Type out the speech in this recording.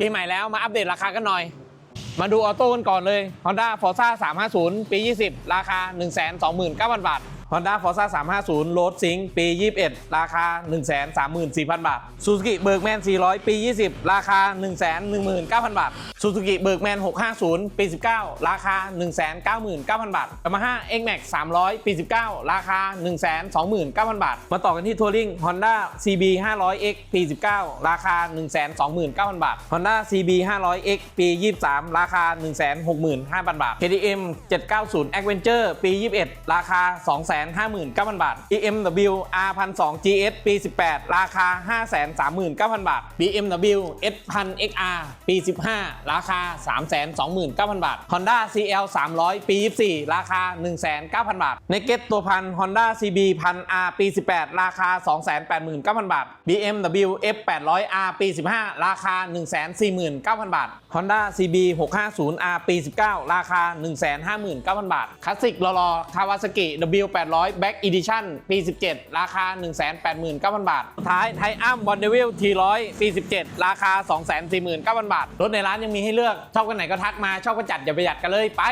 ปีใหม่แล้วมาอัปเดตราคากันหน่อย มาดูออโต้กันก่อนเลย Honda Forza 350 ปี 20 ราคา 129,000 บาท Honda Forza 350 Road Sync ปี 21 ราคา 134,000 บาท Suzuki Bergman 400 ปี 20 ราคา 119,000 บาท Suzuki Bergman 650 ปี 19 ราคา 199,000 บาท Yamaha X-Max 300 ปี 19 ราคา 129,000 บาท มาต่อกันที่ Touring Honda CB 500X ปี 19 ราคา 129,000 บาท Honda CB 500X ปี 23 ราคา 165,000 บาท KTM 790 Adventure ปี 21 ราคา 2 259,000 บาท BMW R1200 GS ปี 18 ราคา 539,000 บาท BMW S1000 XR ปี 15 ราคา 329,000 บาท Honda CL 300 ปี 24 ราคา 19,000บาท Naked ตัวพัน Honda CB 1000 R ปี 18 ราคา 289,000 บาท BMW F800R ปี 15 ราคา 149,000 บาท Honda CB 650R ปี 19 ราคา 159,000 บาทคลาสสิกรอรอ Kawasaki W800 Back Edition ปี 17 ราคา 189,000 บาทสุดท้ายไทอัมบอนเดวิลทีร้อยปี 17 ราคา 249,000 บาท รถในร้านยังมีให้เลือก ชอบกันไหนก็ทักมา ชอบก็จัดอย่าประหยัดกันเลยไป